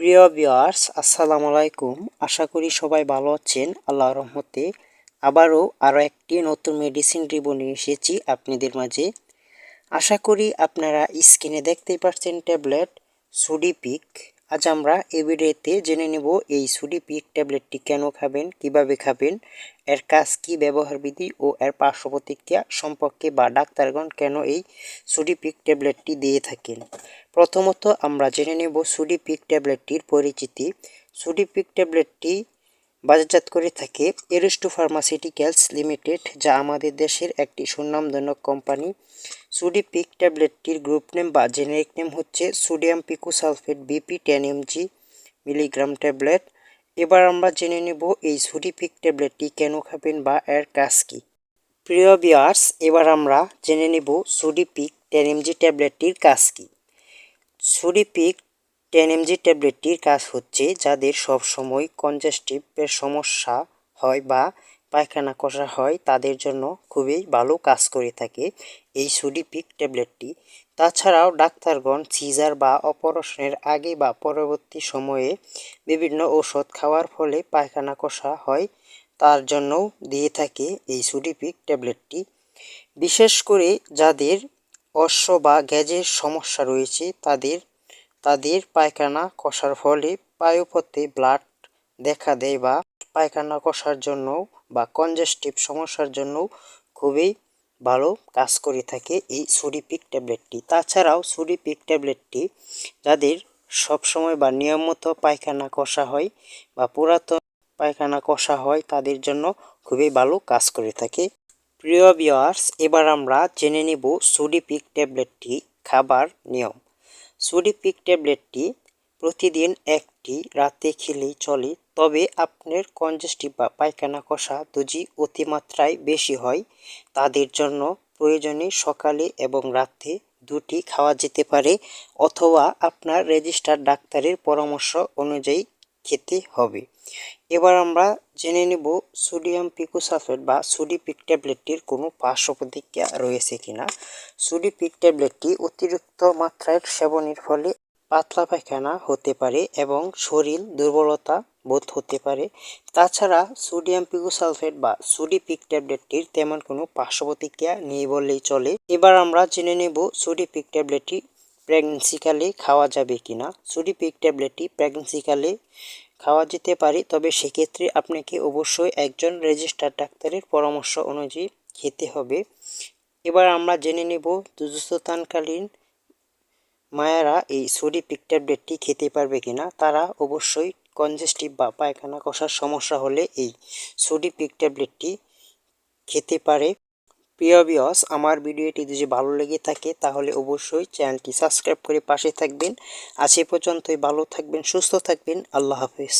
প্রিয় ভিউয়ার্স, আসসালামু আলাইকুম। আশা করি সবাই ভালো আছেন। আল্লাহর রহমতে আবারও আরও একটি নতুন মেডিসিন রিভিউ নিয়ে এসেছি আপনাদের মাঝে। আশা করি আপনারা স্ক্রিনে দেখতেই পাচ্ছেন ট্যাবলেট সুডিপিক আজ আমরা এই ভিডিওতে জেনে নেব এই সুডিপিক ট্যাবলেটটি কেন খাবেন, কীভাবে খাবেন, এর কাজ কি, ব্যবহার বিধি ও এর পার্শ্ব প্রতিক্রিয়া সম্পর্কে বা ডাক্তারগণ কেন এই সুডিপিক ট্যাবলেটটি দিয়ে থাকেন। প্রথমত আমরা জেনে নেব সুডিপিক ট্যাবলেটটির পরিচিতি। সুডিপিক ট্যাবলেটটি বাজারজাত করে থাকে এরিস্টো ফার্মাসিউটিক্যালস লিমিটেড, যা আমাদের দেশের একটি সুনামজনক কোম্পানি। সুডিপিক ট্যাবলেটটির গ্রুপ নেম বা জেনেরিক নেম হচ্ছে sodium picosulfate BP ten MG milligram tablet. এবার আমরা জেনে নেব এই সুডিপিক ট্যাবলেটটি কেন খাবেন বা এর কাজ কী। প্রিয় বিয়ার্স এবার আমরা জেনে নেব সুডিপিক টেন এমজি ট্যাবলেটটির কাজ কী। সুডিপিক টেন এমজি ট্যাবলেটটির কাজ হচ্ছে যাদের সবসময় কনজেস্টিভের সমস্যা হয় বা পায়খানা কষা হয়, তাদের জন্য খুবই ভালো কাজ করে থাকে এই সুডিপিক ট্যাবলেটটি। তাছাড়াও ডাক্তারগণ সিজার বা অপারেশনের আগে বা পরবর্তী সময়ে বিভিন্ন ওষুধ খাওয়ার ফলে পায়খানা কষা হয়, তার জন্যও দিয়ে থাকে এই সুডিপিক ট্যাবলেটটি। বিশেষ করে যাদের অশ্ব বা গ্যাজের সমস্যা রয়েছে, তাদের তাদের পায়খানা কষার ফলে পায়ুপথে ব্লাড দেখা দেয় বা পায়খানা কষার জন্য বা কনজেস্টিভ সমস্যার জন্য খুবই ভালো কাজ করে থাকে এই সুডিপিক ট্যাবলেটটি। তাছাড়াও সুডিপিক ট্যাবলেটটি যাদের সবসময় বা নিয়মিত পায়খানা কষা হয় বা পুরাতন পায়খানা কষা হয়, তাদের জন্য খুবই ভালো কাজ করে থাকে। প্রিয় ভিওয়ার্স এবার আমরা জেনে নিব সুডিপিক ট্যাবলেটটি খাবার নিয়ম। সুডিপিক ট্যাবলেটটি প্রতিদিন একটি রাতে খেলেই চলে, তবে আপনার কনজেস্টিভ বা পায়খানা কষা দুজি অতিমাত্রায় বেশি হয়। তাদের জন্য প্রয়োজনে সকালে এবং রাতে দুটি খাওয়া যেতে পারে, অথবা আপনার রেজিস্টার ডাক্তারের পরামর্শ অনুযায়ী খেতে হবে। এবার আমরা জেনে নেব সোডিয়াম পিকোসালফেট বা সুডিপিক ট্যাবলেটটির কোনো পার্শ্ব প্রতিক্রিয়া রয়েছে কিনা। সুডিপিক ট্যাবলেটটি অতিরিক্ত মাত্রায় সেবনের ফলে পাতলা পায়খানা হতে পারে এবং শরীর দুর্বলতা বোধ হতে পারে। তাছাড়া সোডিয়াম পিকোসালফেট বা সুডিপিক ট্যাবলেটটির তেমন কোনো পার্শ্ব প্রতিক্রিয়া নেই বললেই চলে। এবার আমরা জেনে নেব সুডিপিক ট্যাবলেটটি প্রেগনেন্সিকালে খাওয়া যাবে কিনা? সুডিপিক ট্যাবলেটটি প্রেগনেন্সিকালে খাওয়া যেতে পারে, তবে সেক্ষেত্রে আপনাকে অবশ্যই একজন রেজিস্টার ডাক্তারের পরামর্শ অনুযায়ী খেতে হবে। এবার আমরা জেনে নেব দুধস্থানকালীন মায়েরা এই সোডিপিক ট্যাবলেটটি খেতে পারবে কিনা। তারা অবশ্যই কনজেস্টিভ বা পায়খানা কষার সমস্যা হলে এই সোডিপিক ট্যাবলেটটি খেতে পারে। প্রিয় বিয়স আমার ভিডিওটি যদি ভালো লেগে থাকে, তাহলে অবশ্যই চ্যানেলটি সাবস্ক্রাইব করে পাশে থাকবেন। আজ এ পর্যন্তই, ভালো থাকবেন, সুস্থ থাকবেন, আল্লাহ হাফিজ।